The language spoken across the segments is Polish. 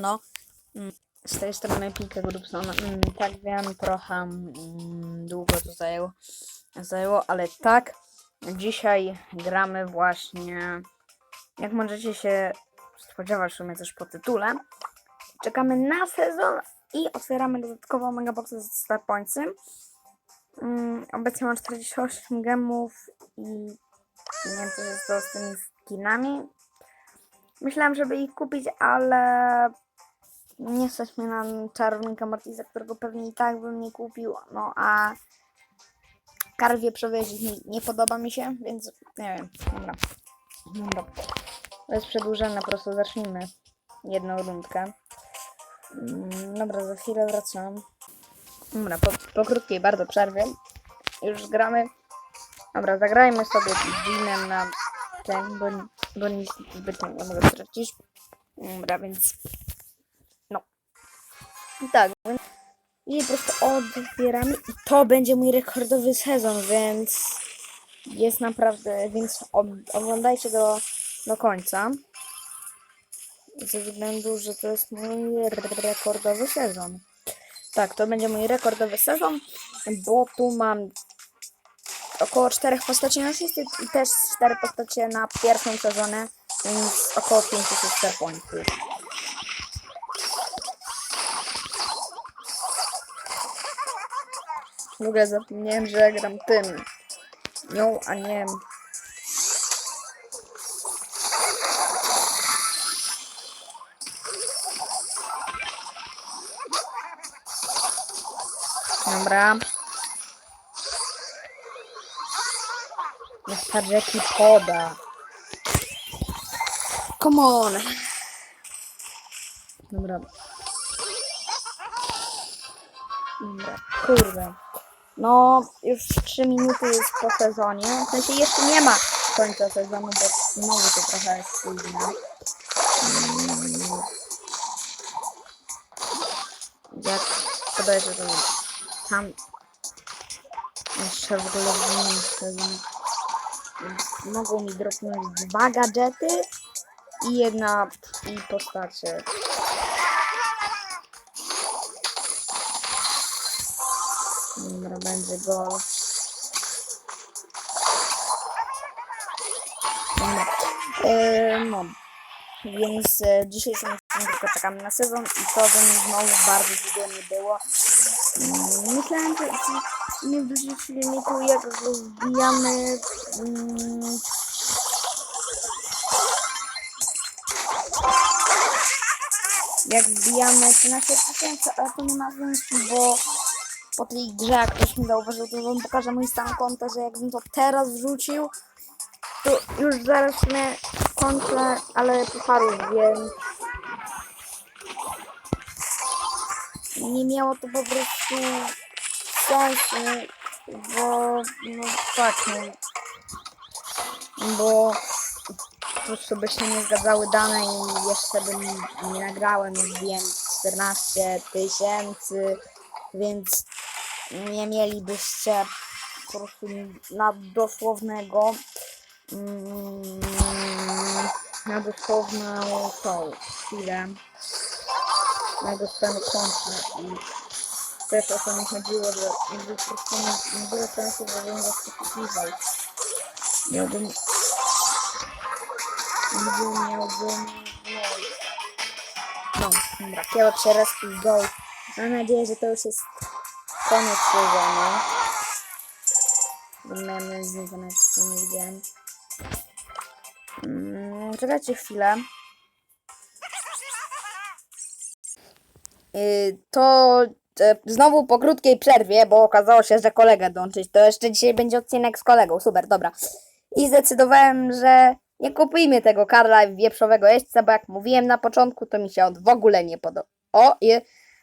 No, mm, z tej strony Pika Grubson. Mm, Tak wiem, trochę mm, długo to zajęło, zajęło, ale tak, dzisiaj gramy właśnie, jak możecie się spodziewać w sumie też po tytule, czekamy na sezon i otwieramy dodatkowo megaboxy z Star Pointsem. Mm, obecnie mam 48 gemów i nie wiem co się stało z tymi skinami. Myślałem, żeby ich kupić, ale nie stać mnie na czarownika Mortisa, którego pewnie i tak bym nie kupił. No a Karl Wieprzowy nie, nie podoba mi się, więc nie wiem. Dobra. Dobra. To jest przedłużone, po prostu zacznijmy jedną rundkę. Mm, Dobra, za chwilę wracam. Dobra, po, po krótkiej bardzo przerwie już gramy. Dobra, zagrajmy sobie Jeanem na ten, bo, bo nic zbytnio nie mogę stracić. Dobra, więc tak, i po prostu odbieramy i to będzie mój rekordowy sezon, więc jest naprawdę, więc oglądajcie do, do końca. Ze względu, że to jest mój rekordowy sezon. Tak, to będzie mój rekordowy sezon, bo tu mam około czterech postaci na asysty i też cztery postacie na pierwszą sezonę, więc około 500 star pointów. W ogóle zapomniałem, że gram tym. Nią, a nie. Dobra. Niech ta Jackie poda. Come on. Dobra. Dobra, kurde. No, już 3 minuty jest po sezonie. W sensie jeszcze nie ma końca sezonu, bo znowu to trochę jest późno. Mm. Jak podejrzę, to tam jeszcze w ogóle w innym sezonie mogą mi dropnąć dwa gadżety i jedna i postacie. Dobra, będzie gol. Dobra. E, no. Więc dzisiaj sobie tylko czekamy na sezon i to by mi znowu bardzo długo nie było. Mm, Myślałem, że nie wrzucić filmiku, jak go wbijamy. Mm, jak wbijamy 13 tysięcy, ale to nie ma sensu, bo po tej grze, jak ktoś mi zauważył, to wam pokażę mój stan konta, że jakbym to teraz wrzucił, to już zaraz mnie kończę, ale pucharów, więc nie miało to po prostu sensu, bo no tak, no, bo po prostu by się nie zgadzały dane i jeszcze bym nie nagrałem już wiem 14 tysięcy, więc nie mielibyście po prostu na dosłownego mm, na dosłowną tą chwilę na dostanu konta i też o to mi chodziło, że jakby po prostu nie, nie było sensu, żebym go poszukiwał. Miałbym miałbym, miałbym no, no dobra, raz i go. Mam nadzieję, że to już jest koniec sezonu. Bo miałem niego nawet nie widziałem. Mm, czekajcie chwilę. Yy, to e, znowu po krótkiej przerwie, bo okazało się, że kolega dołączyć. To jeszcze dzisiaj będzie odcinek z kolegą. Super, dobra. I zdecydowałem, że nie kupujmy tego Karla wieprzowego jeźdźca, bo jak mówiłem na początku, to mi się on w ogóle nie podoba. O, i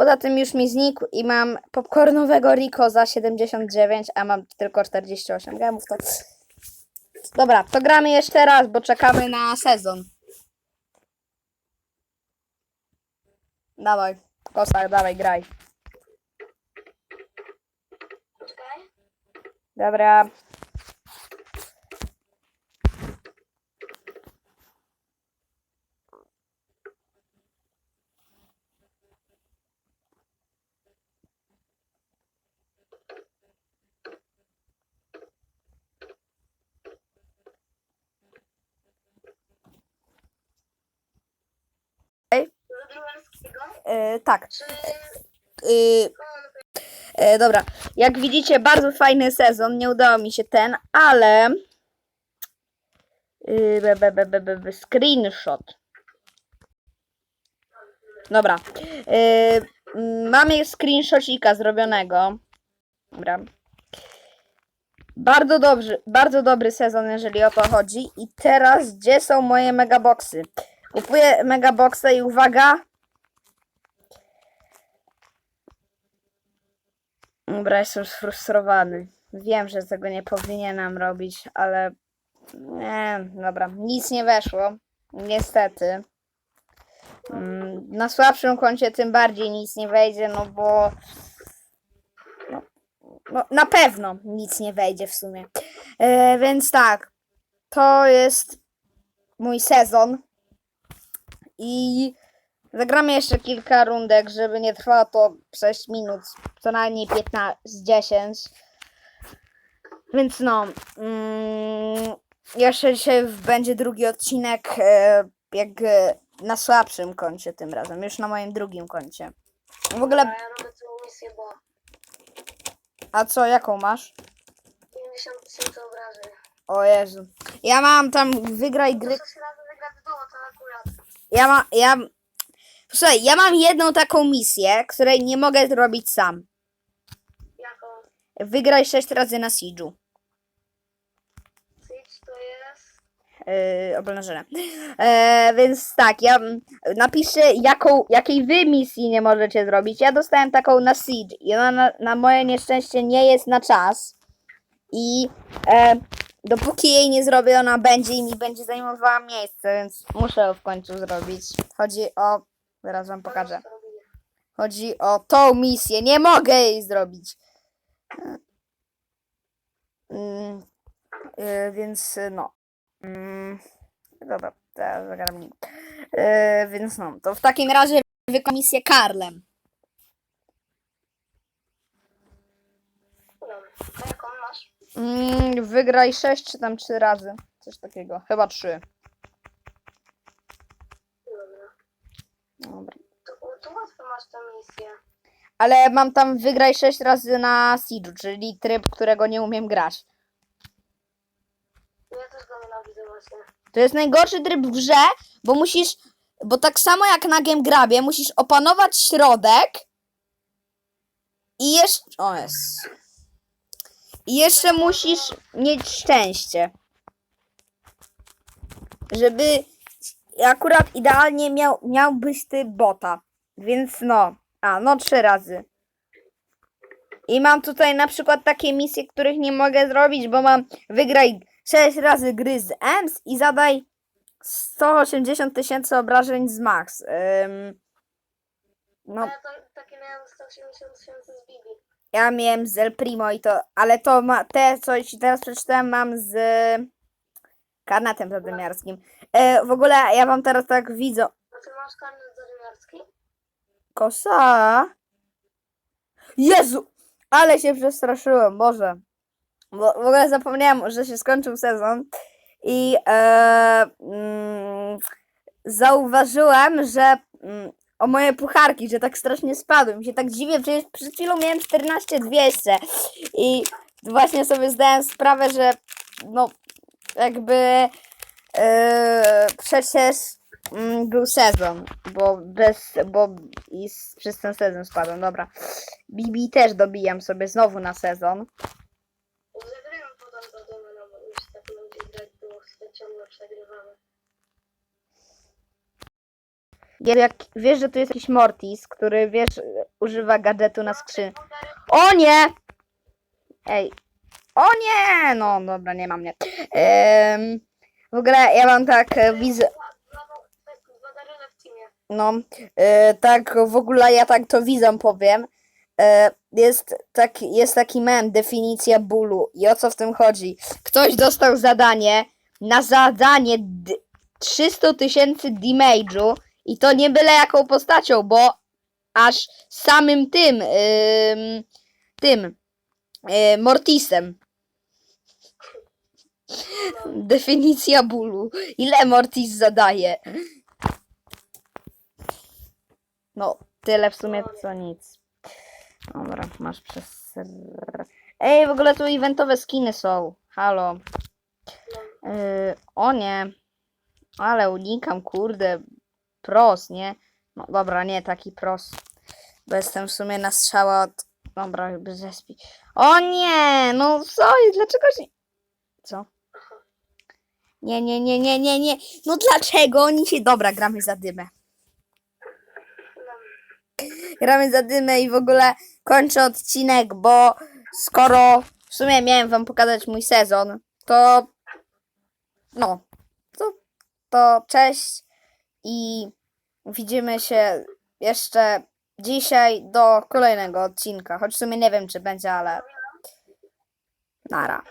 poza tym już mi znikł i mam popcornowego Rico za 79, a mam tylko 48 gemów, to... Dobra, to gramy jeszcze raz, bo czekamy na sezon. Dawaj, Kostak, dawaj, graj. Dobra. E, tak. Y, e, dobra, jak widzicie, bardzo fajny sezon. Nie udało mi się ten, ale. Y, be, be, be, be, be, screenshot. Dobra. Mm, mamy screenshotika zrobionego. Dobra. Bardzo dobry, bardzo dobry sezon, jeżeli o to chodzi. I teraz, gdzie są moje megaboxy? Kupuję megaboxa i uwaga, Dobra, jestem sfrustrowany. Wiem, że tego nie powinienem robić, ale nie, dobra, nic nie weszło. Niestety. Mm, Na słabszym koncie tym bardziej nic nie wejdzie, no bo no, no, na pewno nic nie wejdzie w sumie. E, więc tak, to jest mój sezon i Zagramy jeszcze kilka rundek, żeby nie trwało to 6 minut, co najmniej 15, z 10. Więc no, mm, jeszcze dzisiaj będzie drugi odcinek, e, jak e, na słabszym koncie tym razem, już na moim drugim koncie. W ogóle, A ja robię tą misję, bo a co, jaką masz? 50 tysięcy obrażeń. O Jezu. Ja mam tam, wygraj gry, Muszę się razy wygrać dół, to akurat. ja mam, ja... Słuchaj, ja mam jedną taką misję, której nie mogę zrobić sam. Jaką? Wygraj 6 razy na Siege'u. Siege to jest... Yy, oblężone. E, więc tak, ja mm, napiszę, jaką, jakiej wy misji nie możecie zrobić. Ja dostałem taką na Siege i ona na, na moje nieszczęście nie jest na czas. I e, dopóki jej nie zrobię, ona będzie i mi będzie zajmowała miejsce, więc muszę ją w końcu zrobić. Chodzi o. Zaraz wam pokażę. Chodzi o tą misję. Nie mogę jej zrobić. Mm, y, więc y, no. Mm, dobra, teraz zagram nim. Y, więc no, to w takim razie wykonam misję Karlem. Mm, wygraj 6 czy tam 3 razy. Coś takiego. Chyba 3. Dobra. Dobra. To łatwo masz tę misję. Ale mam tam wygraj 6 razy na Siege'u, czyli tryb, którego nie umiem grać. Ja też go nienawidzę właśnie. To jest najgorszy tryb w grze, bo musisz, bo tak samo jak na Game Grabie, musisz opanować środek i jeszcze, o jest. I jeszcze musisz mieć szczęście. Żeby akurat idealnie miał, miałbyś ty bota. Więc no, a no trzy razy. I mam tutaj na przykład takie misje, których nie mogę zrobić, bo mam wygraj 6 razy gry z EMS i zadaj 180 tysięcy obrażeń z max. Ym, No. Ja to, takie miałem 180 tysięcy z Bibi. ja miałem z El Primo i to, ale to ma, te, co ci teraz przeczytałem, mam z karnetem zadymiarskim. E, w ogóle ja wam teraz tak widzę. A ty masz karnet zarymiarski? Kosa. Jezu! Ale się przestraszyłem, Boże. Bo w ogóle zapomniałem, że się skończył sezon i e, mm, zauważyłem, że mm, o moje pucharki, że tak strasznie spadły. Mi się tak dziwię, przecież przed chwilą miałem 14200 i właśnie sobie zdałem sprawę, że no jakby e, przecież mm, był sezon, bo bez, bo i s- przez ten sezon spadłem, dobra. Bibi też dobijam sobie znowu na sezon. Zagrajmy potem do domu, no bo już tak będzie grać, bo sobie ciągle przegrywamy. Ja- Jak wiesz, że tu jest jakiś Mortis, który wiesz, używa gadżetu na skrzyn. O nie! Ej. O nie! No dobra, nie mam nie. Em, w ogóle ja mam tak e, widzę. No, e, tak w ogóle ja tak to widzę, powiem. E, jest, tak, jest taki mem, definicja bólu. I o co w tym chodzi? Ktoś dostał zadanie na zadanie d- 300 tysięcy damage'u i to nie byle jaką postacią, bo aż samym tym, ym, tym, y, Mortisem. Definicja bólu. Ile Mortis zadaje? No, tyle w sumie co nic. Dobra, masz przez... Ej, w ogóle tu eventowe skiny są. Halo. Yy, o nie. Ale unikam, kurde. Pros, nie? No dobra, nie taki pros. Bo jestem w sumie na strzała od... Dobra, bez respi. O nie! No co? Dlaczego się... Co? Nie, nie, nie, nie, nie, nie. No dlaczego oni się... Dobra, gramy za dymę. Gramy za dymę i w ogóle kończę odcinek, bo skoro w sumie miałem wam pokazać mój sezon, to no, to, to cześć i widzimy się jeszcze dzisiaj do kolejnego odcinka, choć w sumie nie wiem czy będzie, ale nara.